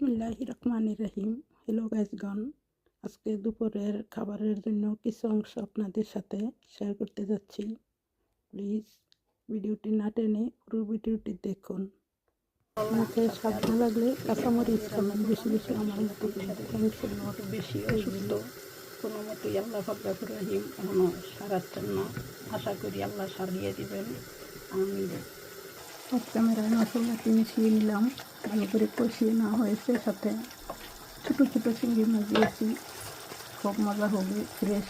বিসমিল্লাহ রহমান রহিম হ্যালো গাইজগণ আজকে দুপুরের খাবারের জন্য কিছু অংশ আপনাদের সাথে শেয়ার করতে যাচ্ছি। প্লিজ ভিডিওটি না টেনে পুরো ভিডিওটি দেখুন। আমাকে স্বাদ না লাগলে কাঁচামরিচ খাবেন, বেশি বেশি আমার মতো বেশি অসুস্থ। কোনো মতোই আল্লাহ ফকরাফুর এখনও সারাচ্ছেন না। আশা করি আল্লাহ সারিয়ে দিবেন। আমি অফ ক্যামেরায় মশলাটি মিশিয়ে নিলাম। ভালো করে কষিয়ে নেওয়া হয়েছে, সাথে ছোটো ছোটো চিংড়ি মাছ দিয়েছি। খুব মজা হবে, ফ্রেশ,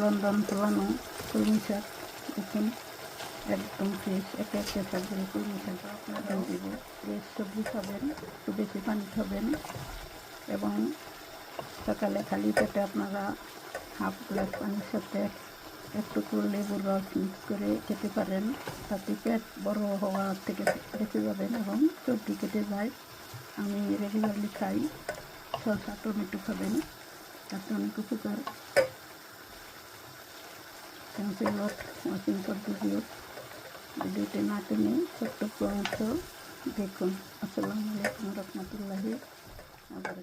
লন্ডন ফলানো কলমি শাক। দেখুন, একদম ফ্রেশ, একে একে থাকবে কলমি শাক। আপনাদের দিব, ফ্রেশ সবজি খাবেন, একটু বেশি পানি খাবেন। এবং সকালে খালি পেটে আপনারা হাফ গ্লাস পানির সাথে একটু করে লেবুর রস মিক্স করে খেতে পারেন। তাতে পেট বড় হওয়ার থেকে বেঁচে যাবেন এবং চর্বি কেটে যায়। আমি রেগুলারলি খাই। শসা, টমেটো খাবেন। তাতে অনেক উপকার। থ্যাংক ইউ লট ভিডিওটি না টেনে ছোট্ট অংশ দেখুন। আসসালামু আলাইকুম রহমতুল্লাহি। আবার